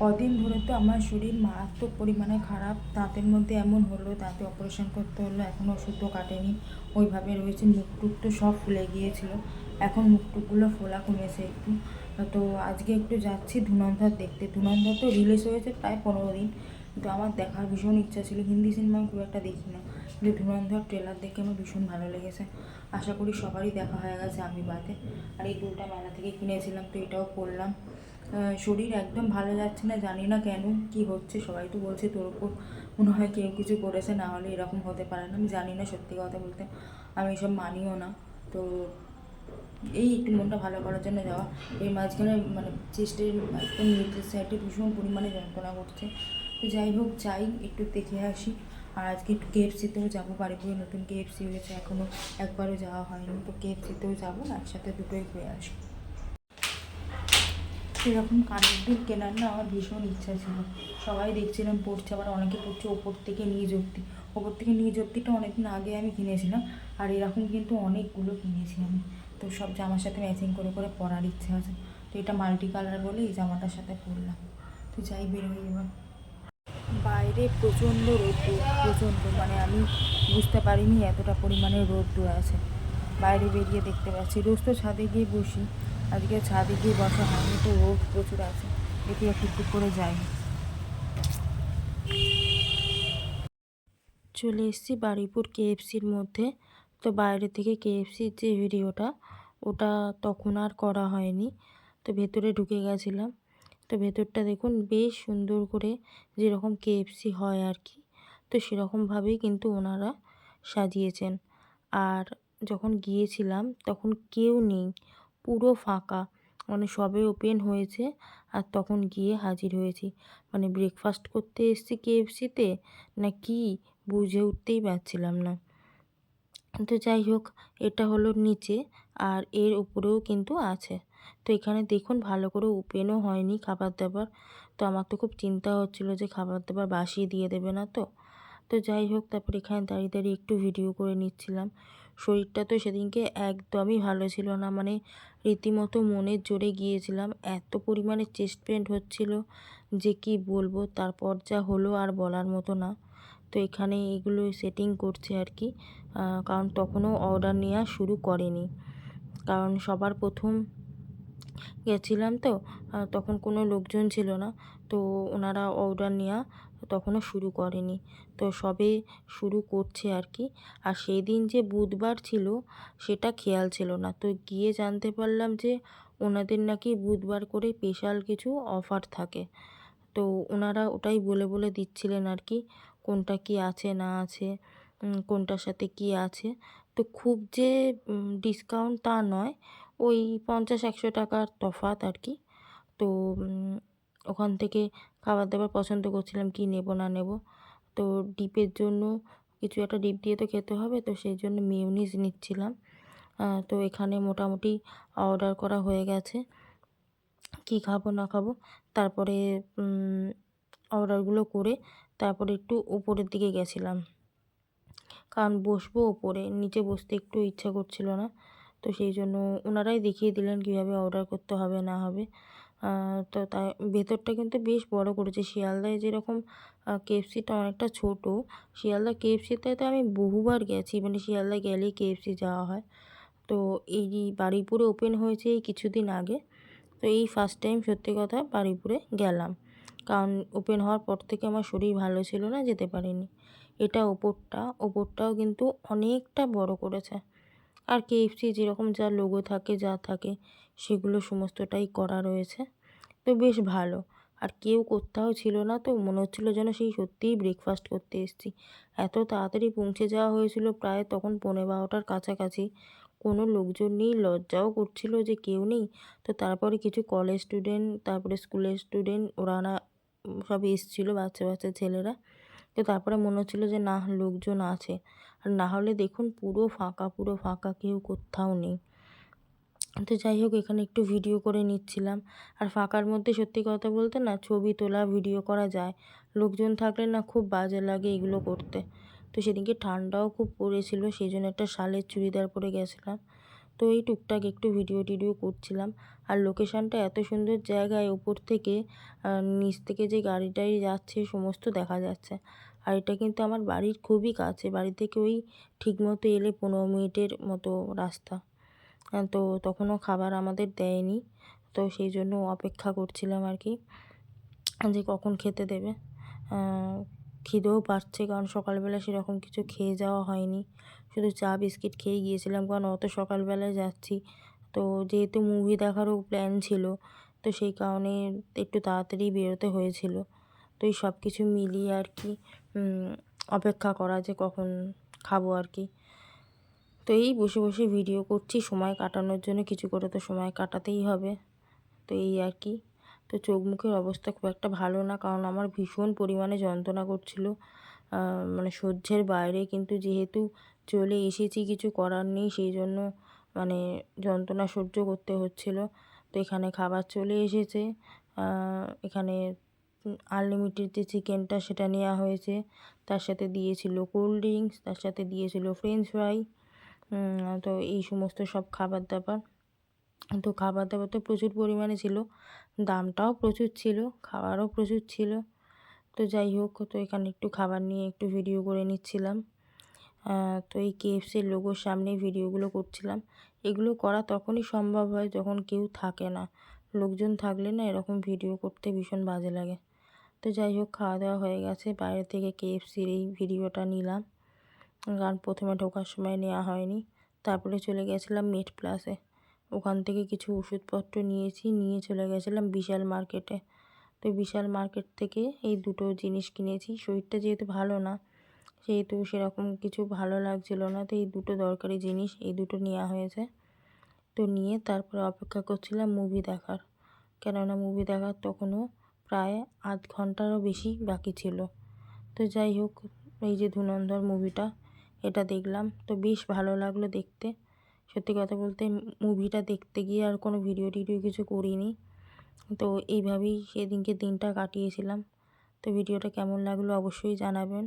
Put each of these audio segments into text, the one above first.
কদিন ধরে তো আমার শরীর মারাত্মক পরিমাণে খারাপ। দাঁতের মধ্যে এমন হলো দাঁতে অপারেশন করতে হলো এখনও ওষুধও কাটেনি। ওইভাবে রয়েছে মুখ টুক তো সব ফুলে গিয়েছিল। এখন মুখ টুকগুলো ফোলা কমেছে একটু। তো আজকে একটু যাচ্ছি ধুনন্ধর দেখতে। ধুনন্ধর তো রিলিজ হয়েছে প্রায় পনেরো দিন। কিন্তু আমার দেখার ভীষণ ইচ্ছা ছিল হিন্দি সিনেমা খুব একটা দেখি না। কিন্তু ধুরন্ধর ট্রেলার দেখে আমার ভীষণ ভালো লেগেছে। আশা করি সবারই দেখা হয়ে গেছে আমি বাদে আর এই দুলটা মেলা থেকে কিনেছিলাম তো এটাও পরলাম। আহ, শরীর একদম ভালো যাচ্ছে না, জানি না কেন, কি হচ্ছে, সবাই তো বলছে তোর উপর মনে হয় কেউ কিছু করেছে, না হলে এরকম হতে পারে না, আমি জানি না সত্যি কথা বলতে, আমি এসব মানিও না, তো এই একটু মনটা ভালো করার জন্য যাওয়া, এই মাঝখানে মানে চেস্টের একদম নিচের সাইডে ভীষণ পরিমাণে যন্ত্রণা করছে, তো যাই হোক, যাই, একটু দেখে আসি, আর আজকে একটু কেএফসিতেও যাব বাড়িপুরে নতুন কেএফসি হয়েছে এখনও একবারও যাওয়া হয়নি, তো কেএফসিতেও যাব, একসাথে দুটোই ঘুরে আসব। এরকম কানের দুল কেনার না আমার ভীষণ ইচ্ছা ছিল। সবাই দেখছিলাম পড়ছে, আবার অনেকে পড়ছে ওপর থেকে নিজ অব্দি ওপর থেকে নিজ অব্দিটা অনেকদিন আগে আমি কিনেছিলাম, আর এরকম কিন্তু অনেকগুলো কিনেছি আমি। তো সব জামার সাথে ম্যাচিং করে করে পরার ইচ্ছা আছে। তো এটা মাল্টি কালার বলে এই জামাটার সাথে পরলাম। তো যাই বেরোই এবার। বাইরে প্রচণ্ড রোদ্দুর প্রচণ্ড। মানে আমি বুঝতে পারিনি এতটা পরিমাণে রোদ্দুর আছে। বাইরে বেরিয়ে দেখতে পাচ্ছি। রোজ তো ছাদে গিয়ে বসি। আজকে ছাদে গিয়ে বসা হয়নি তো, রোদ প্রচুর আছে। দেখি একটু একটু করে যাই। চলে এসেছি বারুইপুর কেএফসির মধ্যে। তো বাইরে থেকে কেএফসির যে ভিডিওটা, ওটা তখন আর করা হয়নি। তো ভেতরে ঢুকে গেছিলাম। তো ভেতরটা দেখুন, বেশ সুন্দর করে যেরকম কেএফসি হয় আর কি, তো সেরকমভাবেই কিন্তু ওনারা সাজিয়েছেন। আর যখন গিয়েছিলাম, তখন কেউ নেই। পুরো ফাঁকা। মানে সবে ওপেন হয়েছে আর তখন গিয়ে হাজির হয়েছি। মানে ব্রেকফাস্ট করতে এসেছি কেএফসিতে না কি? বুঝে উঠতেই পারছিলাম না। তো যাই হোক, এটা হলো নিচে আর এর উপরেও কিন্তু আছে। তো এখানে দেখুন ভালো করে ওপেনও হয়নি খাবার দাবার। তো আমার তো খুব চিন্তা হচ্ছিল যে খাবার দাবার বাসিয়ে দিয়ে দেবে না তো। তো যাই হোক, তারপর এখানে দাঁড়িয়ে দাঁড়িয়ে একটু ভিডিও করে নিচ্ছিলাম। শরীরটা তো সেদিনকে একদমই ভালো ছিল না। মানে রীতিমতো মনের জোরে গিয়েছিলাম। এত পরিমাণে চেস্ট পেন হচ্ছিল যে কি বলব, তারপর যা হলো আর বলার মতো না। তো এখানে এগুলো সেটিং করছে আর কি। কারণ তখনও অর্ডার নেওয়া শুরু করেনি। কারণ সবার প্রথম গেছিলাম তো তখন কোনো লোকজন ছিল না। তো ওনারা অর্ডার নেওয়া তখনও শুরু করেনি। তো সবে শুরু করছে আর কি। আর সেই দিন যে বুধবার ছিল, সেটা খেয়াল ছিল না। তো গিয়ে জানতে পারলাম যে ওনাদের নাকি বুধবার করে স্পেশাল কিছু অফার থাকে। তো ওনারা ওটাই বলে বলে দিচ্ছিলেন আর কি, কোনটা কি আছে, না আছে কোনটার সাথে কি আছে। তো খুব যে ডিসকাউন্ট তা নয় ওই পঞ্চাশ, একশো টাকার তফাৎ আর কি। তো ওখান থেকে খাবার দাবার পছন্দ করছিলাম কি নেব, না নেব। তো ডিপের জন্য কিছু একটা ডিপ দিয়ে তো খেতে হবে, তো সেই জন্য মিউনিস নিচ্ছিলাম। তো এখানে মোটামুটি অর্ডার করা হয়ে গেছে। কি খাব, না খাব, তারপরে অর্ডারগুলো করে তারপরে একটু উপরের দিকে গেছিলাম। কারণ বসবো ওপরে নিচে বসতে একটু ইচ্ছা করছিল না। তো সেই জন্য ওনারাই দেখিয়ে দিলেন কীভাবে অর্ডার করতে হবে, না হবে। তো তাই ভেতরটা কিন্তু বেশ বড় করেছে। শিয়ালদায় যেরকম কেএফসিটা অনেকটা ছোট, শিয়ালদা কেএফসিতে তো আমি বহুবার গেছি। মানে শিয়ালদা গেলেই কেএফসি যাওয়া হয়। তো এই বারুইপুরে ওপেন হয়েছে এই কিছুদিন আগে, তো এই ফার্স্ট টাইম সত্যি কথা বারুইপুরে গেলাম। কারণ ওপেন হওয়ার পর থেকে আমার শরীর ভালো ছিল না, যেতে পারিনি। এটা ওপরটা, ওপরটাও কিন্তু অনেকটা বড় করেছে। আর কেএফসি যেরকম যা লোগো থাকে, যা থাকে, সেগুলো সমস্তটাই করা রয়েছে। তো বেশ ভালো। আর কেউ কোথাও ছিল না তো মনে হচ্ছিল যেন সেই সত্যিই ব্রেকফাস্ট করতে এসেছি। এত তাড়াতাড়ি পৌঁছে যাওয়া হয়েছিল প্রায় তখন পৌনে বারোটার কাছাকাছি। কোনো লোকজন নেই, লজ্জাও করছিল যে কেউ নেই। তো তারপরে কিছু কলেজ স্টুডেন্ট তারপরে স্কুলের স্টুডেন্ট ওরা না, সব এসেছিল বাচ্চা বাচ্চা ছেলেরা। তো তারপরে মনে হচ্ছিল যে না, লোকজন আছে। আর না হলে দেখুন পুরো ফাঁকা পুরো ফাঁকা কেউ কোথাও নেই। তো যাই হোক, এখানে একটু ভিডিও করে নিচ্ছিলাম। আর ফাঁকার মধ্যে সত্যি কথা বলতে না, ছবি তোলা ভিডিও করা যায়। লোকজন থাকলে না খুব বাজে লাগে এগুলো করতে। তো সেদিনকে ঠান্ডাও খুব পড়েছিল সেই জন্য একটা শালের চুড়িদার পরে গেছিলাম। তো এই টুকটাক একটু ভিডিও টিডিও করছিলাম। আর লোকেশানটা এত সুন্দর জায়গায় উপর থেকে নিচ থেকে যে গাড়ি টাড়ি যাচ্ছে, সমস্ত দেখা যাচ্ছে। আর এটা কিন্তু আমার বাড়ির খুবই কাছে। বাড়ি থেকে ওই ঠিক মতো এলে পনেরো মিনিটের মতো রাস্তা। তো তখনও খাবার আমাদের দেয়নি। তো সেই জন্য অপেক্ষা করছিলাম আর কি, যে কখন খেতে দেবে। খিদেও পাচ্ছে কারণ সকালবেলা সেরকম কিছু খেয়ে যাওয়া হয়নি। শুধু চা, বিস্কিট খেয়ে গিয়েছিলাম কারণ অত সকালবেলায় যাচ্ছি। তো যেহেতু মুভি দেখারও প্ল্যান ছিল, তো সেই কারণে একটু তাড়াতাড়ি বেরোতে হয়েছিল। তো এই সব কিছু মিলিয়ে আর কি অপেক্ষা করা যে কখন খাব আর কি। তো এই বসে বসে ভিডিও করছি, সময় কাটানোর জন্য কিছু করে তো সময় কাটাতেই হবে। তো এই আর কি। তো চোখ মুখের অবস্থা খুব একটা ভালো না, কারণ আমার ভীষণ পরিমাণে যন্ত্রণা করছিল মানে সহ্যের বাইরে। কিন্তু যেহেতু চলে এসেছি, কিছু করার নেই, সেই জন্য মানে যন্ত্রণা সহ্য করতে হচ্ছিল। তো এখানে খাবার চলে এসেছে এখানে আনলিমিটেড যে চিকেনটা সেটা নেওয়া হয়েছে। তার সাথে দিয়েছিল কোল্ড ড্রিঙ্কস, তার সাথে দিয়েছিল ফ্রেঞ্চ ফ্রাই তো এই সমস্ত সব খাবার দাবার। তো খাবার দাবার তো প্রচুর পরিমাণে ছিল, দামটাও প্রচুর ছিল, খাবারও প্রচুর ছিল। তো যাই হোক, তো এখানে একটু খাবার নিয়ে একটু ভিডিও করে নিচ্ছিলাম। তো এই কেএফসির লোগোর সামনে ভিডিওগুলো করছিলাম। এগুলো করা তখনই সম্ভব হয় যখন কেউ থাকে না। লোকজন থাকলে না এরকম ভিডিও করতে ভীষণ বাজে লাগে। তো যাই হোক, খাওয়া দাওয়া হয়ে গেছে। বাইরে থেকে কেএফসির এই ভিডিওটা নিলাম। কারণ প্রথমে ঢোকার সময় নেওয়া হয়নি। তারপরে চলে গেছিলাম মেট প্লাসে ওখান থেকে কিছু ওষুধপত্র নিয়েছি, নিয়ে চলে গেছিলাম বিশাল মার্কেটে। তো বিশাল মার্কেট থেকে এই দুটো জিনিস কিনেছি। শরীরটা যেহেতু ভালো না, সেহেতু সেরকম কিছু ভালো লাগছিল না। তো এই দুটো দরকারি জিনিস, এই দুটো নেওয়া হয়েছে। তো নিয়ে তারপরে অপেক্ষা করছিলাম মুভি দেখার। কেননা মুভি দেখার তখনও প্রায় আধ ঘন্টারও বেশি বাকি ছিল। তো যাই হোক, এই যে ধুনন্দর মুভিটা, এটা দেখলাম। তো বেশ ভালো লাগল দেখতে। সত্যি কথা বলতে, মুভিটা দেখতে গিয়ে আর কোনো ভিডিও টিডিও কিছু করিনি। তো এইভাবেই সেদিনকে দিনটা কাটিয়েছিলাম। তো ভিডিওটা কেমন লাগল অবশ্যই জানাবেন।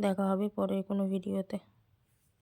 দেখা হবে পরের কোনো ভিডিওতে।